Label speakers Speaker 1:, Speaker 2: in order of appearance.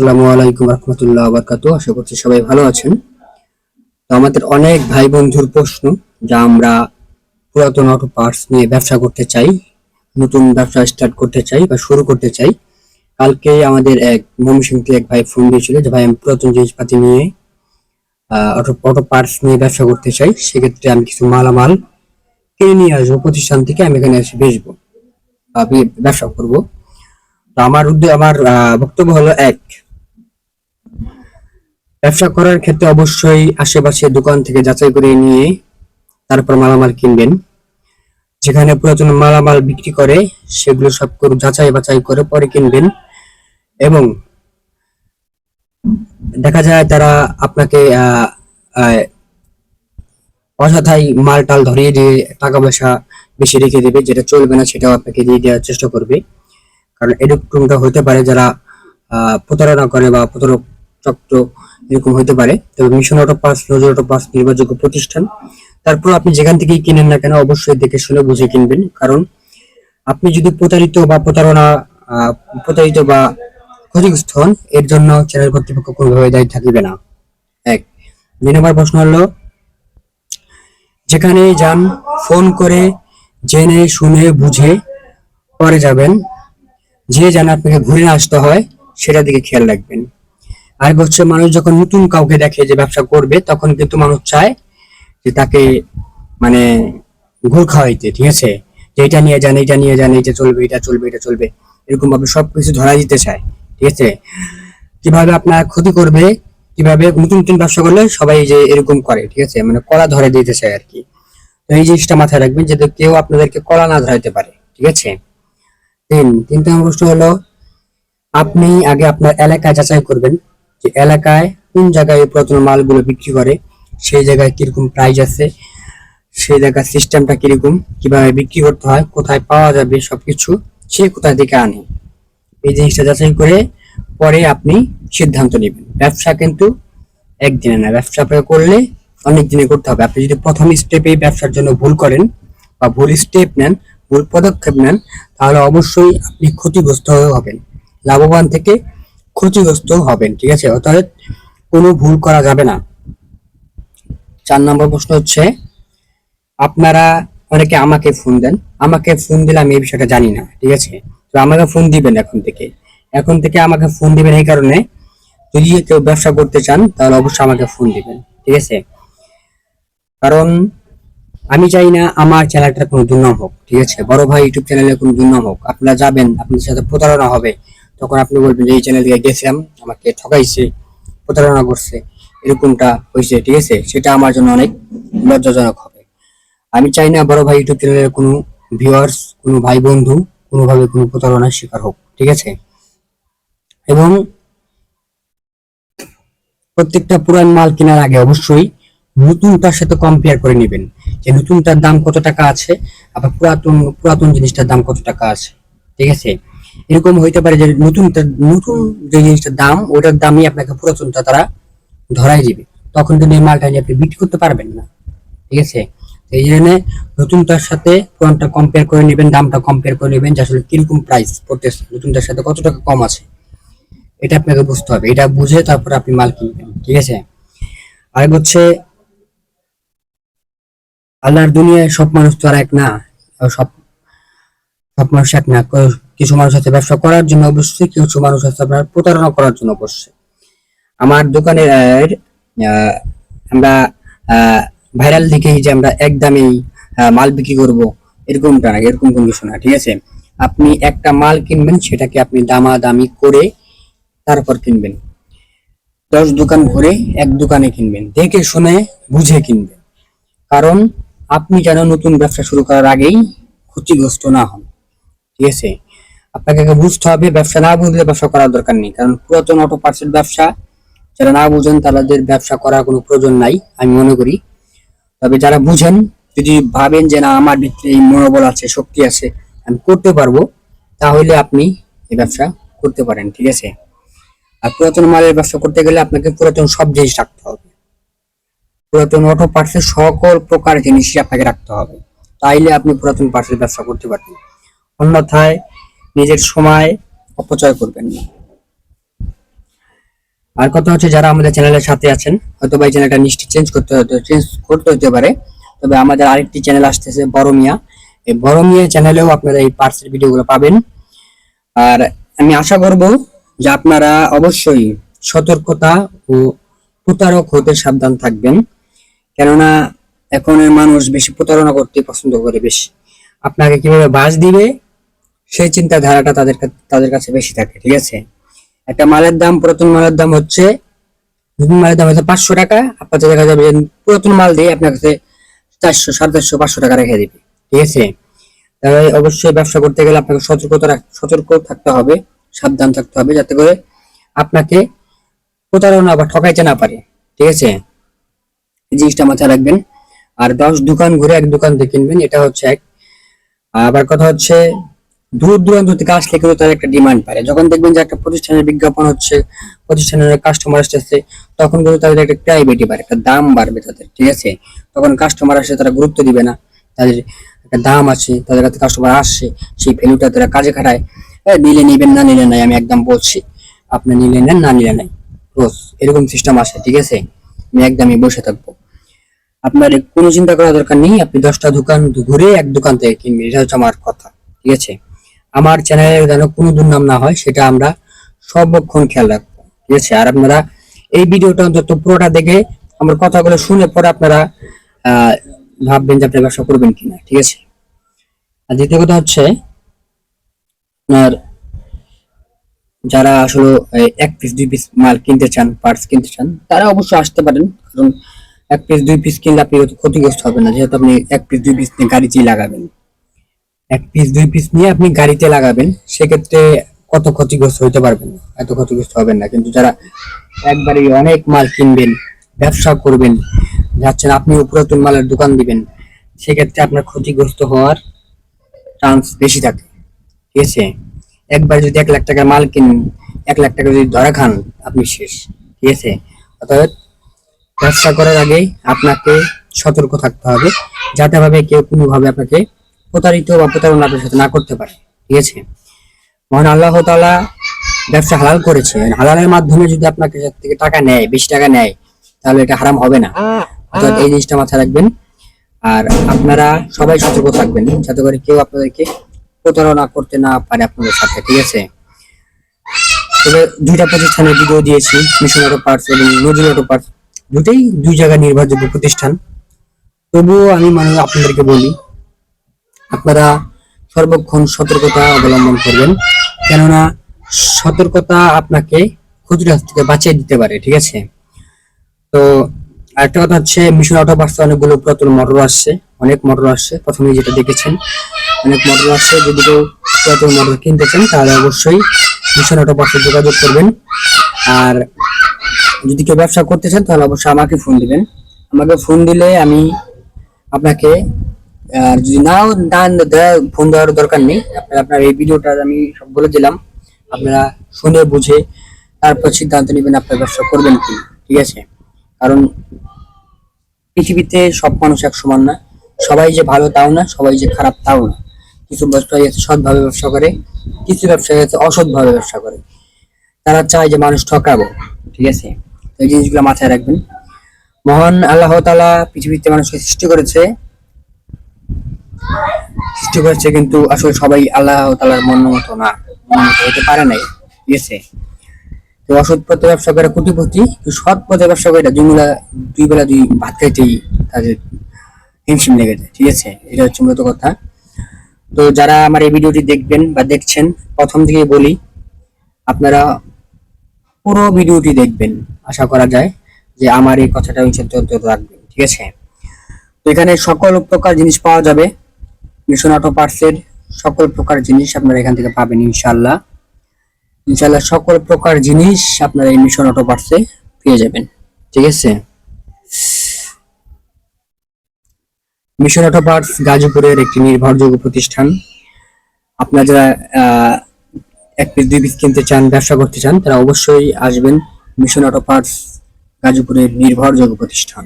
Speaker 1: আসসালামু আলাইকুম রহমতুল্লাহ আবরকাত আশা করছি সবাই ভালো আছেন। তো আমাদের অনেক ভাই বন্ধুর প্রশ্ন, যা আমরা পুরাতন অটো পার্টস নিয়ে ব্যবসা করতে চাই, নতুন ব্যবসা স্টার্ট করতে চাই বা শুরু করতে চাই। কালকে আমাদের এক ময়মনসিং থেকে এক ভাই ফোন দিয়েছিল যে, ভাই, আমি পুরাতন জিনিসপাতি নিয়ে অটো অটো পার্টস নিয়ে ব্যবসা করতে চাই। সেক্ষেত্রে আমি কিছু মালামাল কিনে নিয়ে আসব, প্রতিষ্ঠান থেকে আমি এখানে এসে বেচবো বা ব্যবসা করব। আমার উদ্দেশ্য আমার বক্তব্য হলো এক ব্যবসা করার ক্ষেত্রে অবশ্যই আশেপাশে দোকান থেকে যাচাই করে নিয়ে তারপর মালামাল কিনবেন। যেখানে পুরাতন মালামাল বিক্রি করে সেগুলো সব করে যাচাই বাছাই করে পরে কিনবেন এবং দেখা যায় তারা আপনাকে অযথাই মাল টাল ধরিয়ে দিয়ে টাকা পয়সা বেশি রেখে দেবে, যেটা চলবে না সেটাও আপনাকে দিয়ে দেওয়ার চেষ্টা করবে। কারণ এরকমটা হতে পারে যারা প্রতারণা করে বা প্রতারক চক্র এরকম হতে পারে। তবে মিশন অটো পাস নজর অটো পাস নির্ভরযোগ্য প্রতিষ্ঠান। তারপর আপনি যেখান থেকেই কিনেন না কেন, অবশ্যই দেখে শুনে বুঝে কিনবেন। কারণ আপনি যদি প্রতারিত বা প্রতারণা প্রতারিত বা ক্ষতিগ্রস্ত হন, এর জন্য চ্যানেল কর্তৃপক্ষ কোনোভাবে দায়ী থাকিবে না। এক। দুই নম্বর প্রশ্ন হলো, যেখানে যান, ফোন করে জেনে, শুনে, বুঝে পরে যাবেন। যে যেন আপনাকে ঘুরে আসতে হয় সেটা দিকে খেয়াল রাখবেন। আর হচ্ছে মানুষ যখন নতুন কাউকে দেখে যে ব্যবসা করবে, তখন কিন্তু মানুষ চায় যে তাকে মানে ঘুর খাওয়াইতে, ঠিক আছে? যে এটা নিয়ে যান, এটা নিয়ে যান, এটা চলবে এটা চলবে এটা চলবে। এরকম ভাবে সবকিছু ধরা দিতে চায়, ঠিক আছে? কীভাবে আপনার ক্ষতি করবে, কীভাবে নতুন নতুন ব্যবসা করলে সবাই যে এরকম করে, ঠিক আছে? মানে কলা ধরে দিতে চায় আর কি। তো এই জিনিসটা মাথায় রাখবেন যাতে কেউ আপনাদেরকে কলা না ধরাইতে পারে, ঠিক আছে? তিন তিন নম্বর প্রশ্ন হলো, আপনি আগে আপনার এলাকায় যাচাই করবেন। যে এলাকায় কোন জায়গায় পুরাতন মালগুলো বিক্রি করে, সেই জায়গায় কীরকম প্রাইস আছে, সেই জায়গার সিস্টেমটা কীরকম, কীভাবে বিক্রি করতে হয়, কোথায় পাওয়া যাবে সবকিছু, সে কোথায় থেকে আনে। এই জিনিসটা যাচাই করে পরে আপনি সিদ্ধান্ত নেবেন। ব্যবসা কিন্তু একদিনে না, ব্যবসা করলে অনেক দিনে করতে হবে। আপনি যদি প্রথম স্টেপে ব্যবসার জন্য ভুল করেন বা ভুল স্টেপ নেন, ভুল পদক্ষেপ নেন, তাহলে অবশ্যই আপনি ক্ষতিগ্রস্ত হবেন। লাভবান থেকে ক্ষতিগ্রস্ত হবেন, ঠিক আছে? অর্থাৎ কোনো ভুল করা যাবে না। চার নম্বর প্রশ্ন হচ্ছে, আপনারা অনেকে আমাকে ফোন দেন। আমাকে ফোন দিলে আমি এই বিষয়টা জানি না, ঠিক আছে? তো আমাকে ফোন দিবেন এখন থেকে। এখন থেকে আমাকে ফোন দিবেন এই কারণে, যদি কেউ ব্যবসা করতে চান, তাহলে অবশ্যই আমাকে ফোন দিবেন, ঠিক আছে? কারণ আমি চাই না আমার চ্যানেলটার কোনো দুর্নাম হোক, ঠিক আছে? বড় ভাই ইউটিউব চ্যানেলে কোনো দুর্নাম হোক। আপনারা যাবেন, আপনাদের সাথে প্রতারণা হবে। তখন আপনি বলবেন যে, এই চ্যানেল থেকে গেছিলাম, আমাকে ঠকাইছে, প্রতারণা করছে। এরকমটা হয়েছে ঠিক আছে? সেটা আমার জন্য অনেক লজ্জাজনক হবে। আমি চাই না বড় ভাই ইউটিউব চ্যানেলের কোনো ভিউয়ার্স কোনো ভাই বন্ধু কোনোভাবে কোনো প্রতারণার শিকার হোক, ঠিক আছে? এবং প্রত্যেকটা পুরান মাল কেনার আগে অবশ্যই নতুনটার সাথে কম্পেয়ার করে নেবেন যে নতুনটার দাম কত টাকা আছে, আবার পুরাতন পুরাতন জিনিসটার দাম কত টাকা আছে, ঠিক আছে? এরকম হইতে পারে যে নতুনটা নতুন যে জিনিসটার দাম, ওটার দামই আপনাকে পুরাতনটা তারা ধরাই দিবে। তখন কিন্তু এই মালটা নিয়ে আপনি বিক্রি করতে পারবেন না। ঠিক আছে? এই জন্য নতুনটার সাথে পুরানটা কম্পেয়ার করে নেবেন, দামটা কম্পেয়ার করে নেবেন যে আসলে কীরকম প্রাইস পড়তেছে, নতুনটার সাথে কত টাকা কম আছে। এটা আপনাকে বুঝতে হবে। এটা বুঝে তারপর আপনি মাল কিনবেন। ঠিক আছে? আর হচ্ছে, আল্লাহর দুনিয়ায় সব মানুষ তো আর এক না, সব সব মানুষ এক না। কিছু মানুষ আছে ব্যবসা করার জন্য অবশ্যই কিছু মানুষ আছে আপনার প্রতারণা করার জন্য অবশ্যই আমার দোকানের আমরা ভাইরাল দেখেই যে আমরা একদমই মাল বিক্রি করব, এরকমটা না, এরকম কোনো কিছু না, ঠিক আছে? আপনি একটা মাল কিনবেন, সেটাকে আপনি দামাদামি করে তারপর কিনবেন। দশ দোকান ঘুরে এক দোকানে কিনবেন, দেখে শুনে বুঝে কিনবেন। কারণ আপনি যেন নতুন ব্যবসা শুরু করার আগেই ক্ষতিগ্রস্ত না হন, ঠিক আছে? আপনাকে আগে বুঝতে হবে, ব্যবসা না বুঝলে ব্যবসা করার দরকার নেই। কারণ পুরাতন অটো পার্সেল ব্যবসা, যারা না বুঝেন তাদের ব্যবসা করার কোনো প্রয়োজন নাই, আমি মনে করি। তবে যারা বুঝেন, যদি ভাবেন যে না, আমার ভিতরে এই মনোবল আছে, শক্তি আছে, আমি করতে পারব, তাহলে আপনি এই ব্যবসা করতে পারেন, ঠিক আছে? আর পুরাতন মালের ব্যবসা করতে গেলে আপনাকে পুরাতন সব জিনিস রাখতে হবে। পুরাতন অটো পার্টসের সকল প্রকার জিনিসই আপনাকে রাখতে হবে। তাইলে আপনি পুরাতন পার্টসের ব্যবসা করতে পারবেন। অন্যথায় নিজের সময় অপচয় করবেন না। আর কথা হচ্ছে যারা আমাদের চ্যানেলের সাথে আছেন হয়তো বা এই চ্যানেলটা নিশ্চয়ই চেঞ্জ করতে হতে চেঞ্জ করতে হতে পারে। তবে আমাদের আরেকটি চ্যানেল আসতেছে বড় মিয়া এই বড় মিয়া চ্যানেলেও আপনারা এই পার্সের ভিডিওগুলো পাবেন। আর আমি আশা করব যে আপনারা অবশ্যই সতর্কতা ও প্রতারক হতে সাবধান থাকবেন। কেননা এখনের মানুষ বেশি প্রতারণা করতে পছন্দ করে বেশি। আপনাকে কীভাবে বাস দিবে সেই চিন্তাধারাটা তাদের তাদের কাছে বেশি থাকে, ঠিক আছে? একটা মালের দাম, পুরাতন মালের দাম হচ্ছে, নতুন মালের দাম হচ্ছে পাঁচশো টাকা আপনাদের দেখা যাবে পুরাতন মাল দিয়ে আপনার কাছে চারশো, সাড়ে চারশো, পাঁচশো টাকা রেখে দিবে, ঠিক আছে? তাই অবশ্যই ব্যবসা করতে গেলে আপনাকে সতর্কতা সতর্ক থাকতে হবে, সাবধান থাকতে হবে, যাতে করে আপনাকে প্রতারণা বা ঠকাইতে না পারে, ঠিক আছে? জিনিসটা মাথায় রাখবেন। আর দশ দোকান ঘুরে এক দোকান থেকে কিনবেন, এটা হচ্ছে এক। আবার কথা হচ্ছে দূর দূরান্ত থেকে আসলে কিন্তু তার একটা ডিমান্ড পারে যখন দেখবেন যে একটা প্রতিষ্ঠানের বিজ্ঞাপন হচ্ছে প্রতিষ্ঠানের কাস্টমার আসতেছে তখন কিন্তু তাদের একটা প্রাইভেটি বাড়ে একটা দাম বাড়বে তাদের ঠিক আছে? তখন কাস্টমার আসে তারা গুরুত্ব দিবে না। তাদের একটা দাম আছে তাদের কাছে কাস্টমার আসছে সেই ভ্যালুটা তারা কাজে খাটায়। হ্যাঁ, নিলে নিবেন না নিলে নাই আমি একদম বলছি। আপনি নিলে নেন না নিলে নাই রোজ এরকম সিস্টেম আসে ঠিক আছে? আমি একদমই বসে থাকব। আপনার কোনো চিন্তা করার দরকার নেই আপনি দশটা দোকান ঘুরে এক দোকান থেকে কিনবেন এটা হচ্ছে আমার কথা ঠিক আছে? আমার চ্যানেলের যেন কোনো দুর্নাম না হয়, সেটা আমরা সর্বক্ষণ খেয়াল রাখব। ঠিক আছে? আর আপনারা এই ভিডিওটা অন্তত পুরোটা দেখে আমার কথাগুলো শুনে পরে আপনারা ভাববেন যে আপনি ব্যবসা করবেন কিনা। ঠিক আছে? আর দ্বিতীয় কথা হচ্ছে, আপনার যারা আসলে এক পিস দুই পিস মাল কিনতে চান পার্টস কিনতে চান, তারা অবশ্যই আসতে পারেন। কারণ এক পিস দুই পিস কিনলে আপনি ক্ষতিগ্রস্ত হবেন না। যেহেতু আপনি এক পিস দুই পিস নিয়ে গাড়িতেই লাগাবেন। এক পিস দুই পিস নিয়ে আপনি গাড়িতে লাগাবেন, সেক্ষেত্রে কত ক্ষতিগ্রস্ত হইতে পারবেন এত ক্ষতিগ্রস্ত হবেন না। কিন্তু যারা একবারে অনেক মাল কিনবেন, ব্যবসা করবেন, যাচ্ছেন আপনি পুরাতন মালের দোকান দিবেন, সেক্ষেত্রে আপনার ক্ষতিগ্রস্ত হওয়ার চান্স বেশি থাকে। ঠিক আছে? একবার যদি এক লাখ টাকার মাল কিনেন, এক লাখ টাকা যদি ধরা খান, আপনি শেষ। ঠিক আছে? অর্থাৎ ব্যবসা করার আগে আপনাকে সতর্ক থাকতে হবে, যাতে ভাবে কেউ কোনোভাবে আপনাকে প্রতারিত বা প্রতারণা সাথে না করতে পারে, ঠিক আছে? মহান আল্লাহ তাআলা ব্যবসা হালাল করেছে হালালের মাধ্যমে যদি আপনাকে থেকে টাকা নেয়, বেশি টাকা নেয়, তাহলে এটা হারাম হবে না। অর্থাৎ এই জিনিসটা মাথায় রাখবেন। আর আপনারা সবাই সতর্ক থাকবেন, যাতে করে কেউ আপনাদেরকে প্রতারণা করতে না পারে আপনাদের সাথে, ঠিক আছে? তবে দুইটা প্রতিষ্ঠানের ভিডিও দিয়েছি মিশন অটো পার্টস এবং নজরুল অটো পার্টস দুটোই দুই জায়গায় নির্ভরযোগ্য প্রতিষ্ঠান। তবুও আমি মানে আপনাদেরকে বলি আপনারা সর্বক্ষণ সতর্কতা অবলম্বন করবেন। কেননা সতর্কতা আপনাকে হাত থেকে বাঁচিয়ে দিতে পারে, ঠিক আছে? তো আরেকটা কথা হচ্ছে মিশন অটো পার্টসে অনেকগুলো পুরাতন মোটর আসছে, অনেক মোটর আসছে। প্রথমে যেটা দেখেছেন, অনেক মোটর আসছে। যদি কেউ পুরাতন মোটর কিনতে চান, তাহলে অবশ্যই মিশন অটো পার্টসে যোগাযোগ করবেন। আর যদি কেউ ব্যবসা করতে চান, তাহলে অবশ্যই আমাকে ফোন দিবেন। আমাকে ফোন দিলে আমি আপনাকে আর যদি নাও দেওয়া- ফোন দেওয়ার দরকার নেই, আপনার আপনার এই ভিডিওটা আমি সব বলে দিলাম। আপনারা শুনে বুঝে তারপর সিদ্ধান্ত নেবেন আপনার ব্যবসা করবেন কি ঠিক আছে? কারণ পৃথিবীতে সব মানুষ এক সমান না। সবাই যে ভালো তাও না, সবাই যে খারাপ তাও না। কিছু ব্যবসায়ী আছে সৎভাবে ব্যবসা করে, কিছু ব্যবসায়ী আছে অসৎভাবে ব্যবসা করে। তারা চায় যে মানুষ ঠকাবো, ঠিক আছে? এই জিনিসগুলো মাথায় রাখবেন। মহান আল্লাহ তাআলা পৃথিবীতে মানুষকে সৃষ্টি করেছে। সৃষ্টি করেছে কিন্তু আসলে সবাই আল্লাহ তাআলার মন মতো না মন হতে পারে নাই, ঠিক আছে? তো অসৎ পথে ব্যবসা করে কোটিপতি সৎ পথে ব্যবসা করে দুই বেলা দুই বেলা দুই ভাত খাইতেই তাদের হিমশিম লেগে যায়, ঠিক আছে? এটা হচ্ছে মূলত কথা। তো যারা আমার এই ভিডিওটি দেখবেন বা দেখছেন, প্রথম থেকে বলি, আপনারা পুরো ভিডিওটি দেখবেন, আশা করা যায় যে আমার এই কথাটা অন্তত রাখবেন, ঠিক আছে? তো এখানে সকল প্রকার জিনিস পাওয়া যাবে। মিশন অটো পার্টসের সকল প্রকার জিনিস আপনারা এখান থেকে পাবেন ইনশাল্লাহ ইনশাল্লাহ সকল প্রকার জিনিস আপনারা এই মিশন অটো পার্টসে পেয়ে যাবেন। ঠিক আছে? মিশন অটো পার্টস গাজীপুরের একটি নির্ভরযোগ্য প্রতিষ্ঠান। আপনারা যারা এক পিস দুই পিস কিনতে চান, ব্যবসা করতে চান, তারা অবশ্যই আসবেন মিশন অটো পার্টস গাজীপুরের নির্ভরযোগ্য প্রতিষ্ঠান।